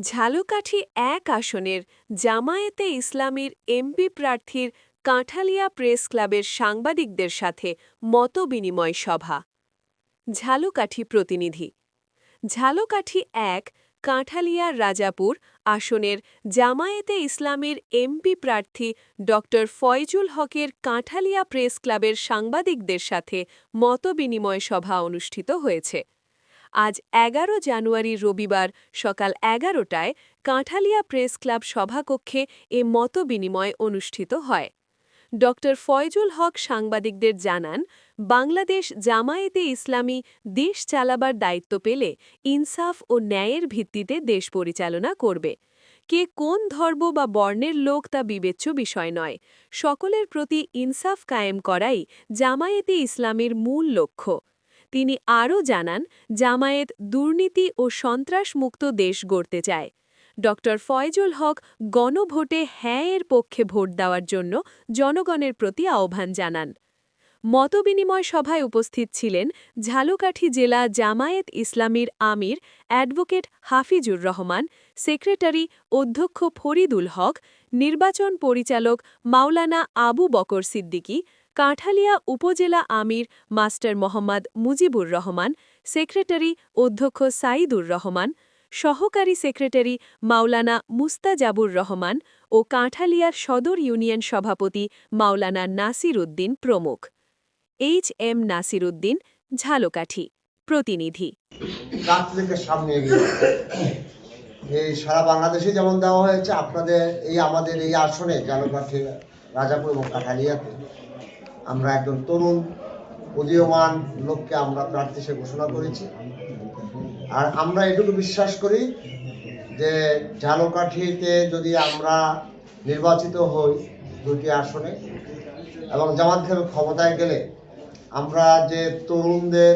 ঝালকাঠি এক আসনের জামায়েতে ইসলামীর এমপি প্রার্থীর কাঁঠালিয়া প্রেস ক্লাবের সাংবাদিকদের সাথে মতবিনিময় সভা। ঝালকাঠি প্রতিনিধি। ঝালকাঠি এক, কাঁঠালিয়া রাজাপুর আসনের জামায়েতে ইসলামের এমপি প্রার্থী ড ফয়জুল হকের কাঁঠালিয়া প্রেস ক্লাবের সাংবাদিকদের সাথে মতবিনিময় সভা অনুষ্ঠিত হয়েছে। আজ এগারো জানুয়ারি রবিবার সকাল এগারোটায় কাঁঠালিয়া প্রেস ক্লাব সভাকক্ষে এ মতবিনিময় অনুষ্ঠিত হয়। ড. ফয়জুল হক সাংবাদিকদের জানান, বাংলাদেশ জামায়াতে ইসলামী দেশ চালাবার দায়িত্ব পেলে ইনসাফ ও ন্যায়ের ভিত্তিতে দেশ পরিচালনা করবে। কে কোন ধর্ম বা বর্ণের লোক তা বিবেচ্য বিষয় নয়। সকলের প্রতি ইনসাফ কায়েম করাই জামায়াতে ইসলামের মূল লক্ষ্য। তিনি আরও জানান, জামায়েত দুর্নীতি ও সন্ত্রাসমুক্ত দেশ গড়তে চায়। ড. ফয়জুল হক গণভোটে হ্যাঁ এর পক্ষে ভোট দেওয়ার জন্য জনগণের প্রতি আহ্বান জানান। মতবিনিময় সভায় উপস্থিত ছিলেন ঝালকাঠি জেলা জামায়েত ইসলামীর আমির অ্যাডভোকেট হাফিজুর রহমান, সেক্রেটারি অধ্যক্ষ ফরিদুল হক, নির্বাচন পরিচালক মাওলানা আবু বকর সিদ্দিকী কাঁঠালিয়া উপজেলা আমির মাস্টার মোহাম্মদ মুজিবুর রহমান, সেক্রেটারি অধ্যক্ষ সাইদুর রহমান, সহকারী সেক্রেটারি মাওলানা মুস্তাজাবুর রহমান ও কাঁঠালিয়ার সদর ইউনিয়ন সভাপতি মাওলানা নাসির উদ্দিন প্রমুখ। এইচ এম নাসির উদ্দিন ঝালকাঠি, প্রতিনিধি। এই সারা বাংলাদেশে যেমন দেওয়া হয়েছে, আপনাদের এই আমাদের এই আসনে জালকাঠি রাজাপুর এবং কাঠালিয়াতে। আমরা একজন তরুণ, উদীয়মান লোককে আমরা প্রার্থী হিসেবে ঘোষণা করেছি। আর আমরা এটুকু বিশ্বাস করি যে ঝালকাঠিতে যদি আমরা নির্বাচিত হই দুটি আসনে এবং জামাত খেলে ক্ষমতায় গেলে, আমরা যে তরুণদের,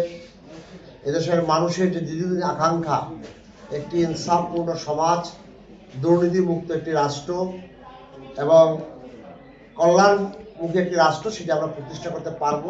এদেশের মানুষের যে দীর্ঘদিন আকাঙ্ক্ষা, একটি ইনসাফপূর্ণ সমাজ, দুর্নীতিমুক্ত একটি রাষ্ট্র এবং কল্যাণমুখী একটি রাষ্ট্র সেটা আমরা প্রতিষ্ঠা করতে পারব।